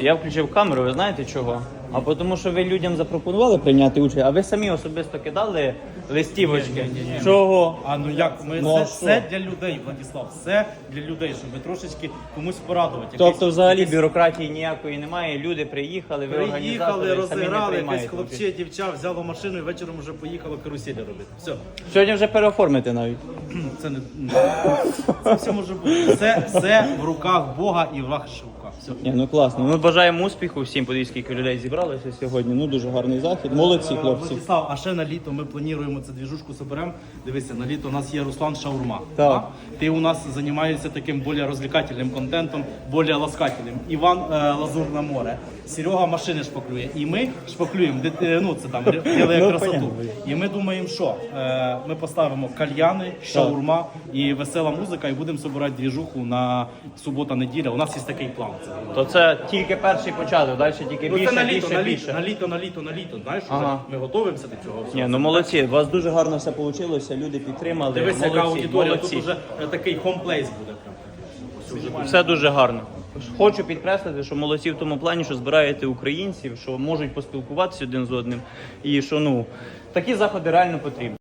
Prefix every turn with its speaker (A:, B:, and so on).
A: хлопці, я включив камеру, ви знаєте чого? А тому, що ви людям запропонували прийняти участь, а ви самі особисто кидали листівочки. Чого?
B: А ну як ми
A: Ну, а
B: це
A: що?
B: для людей, Владислав, все для людей, щоб трошечки комусь порадувати.
A: Тобто,
B: Якийсь-
A: взагалі
B: якийсь-
A: бюрократії ніякої немає. Люди приїхали, ви організатори
B: Приїхали,
A: самі не
B: розіграли, якесь
A: приймаєте
B: хлопче, дівча, взяло машину і вечором вже поїхало каруселі робити. Все,
A: Сьогодні вже переоформити навіть.
B: Це не це все може бути. Все, все в руках Бога і в ваших руках. Все.
A: Ні, ну класно. Ми бажаємо успіху всім. Подивіться, скільки людей зібралося сьогодні. Ну дуже гарний захід. Молодці, хлопці.
B: Владислав, а ще на літо ми плануємо цю двіжушку соберемо. Дивися, на літо у нас є Руслан Шаурма.
A: Так.
B: Ти у нас займаєшся таким більш розвлекательним контентом, більш ласкательним. Іван е, Лазурне море. Серега машини шпаклює. І ми шпаклюємо, де- е, ну це там робили
A: Ну,
B: красоту. І ми думаємо, що е, ми поставимо кальяни, шаурма і весела музика, і будемо збирати двіжуху на субота-неділя. У нас є такий план. Це
A: То це тільки перший початок, далі тільки
B: Ну,
A: більше,
B: це на літо,
A: більше,
B: на літо,
A: більше.
B: на літо, на літо, на літо. Знаєш,
A: Ага.
B: ми готуємося до цього. всього.
A: Ні, ну молодці, у вас дуже гарно все вийшло, люди підтримали.
B: Дивись, яка
A: молодці,
B: аудиторія,
A: молодці.
B: тут вже такий хомплейс буде. прям. Ось.
A: Все дуже гарно. Хочу підкреслити, що молодці в тому плані, що збираєте українців, що можуть поспілкуватися один з одним, і що ну такі заходи реально потрібні.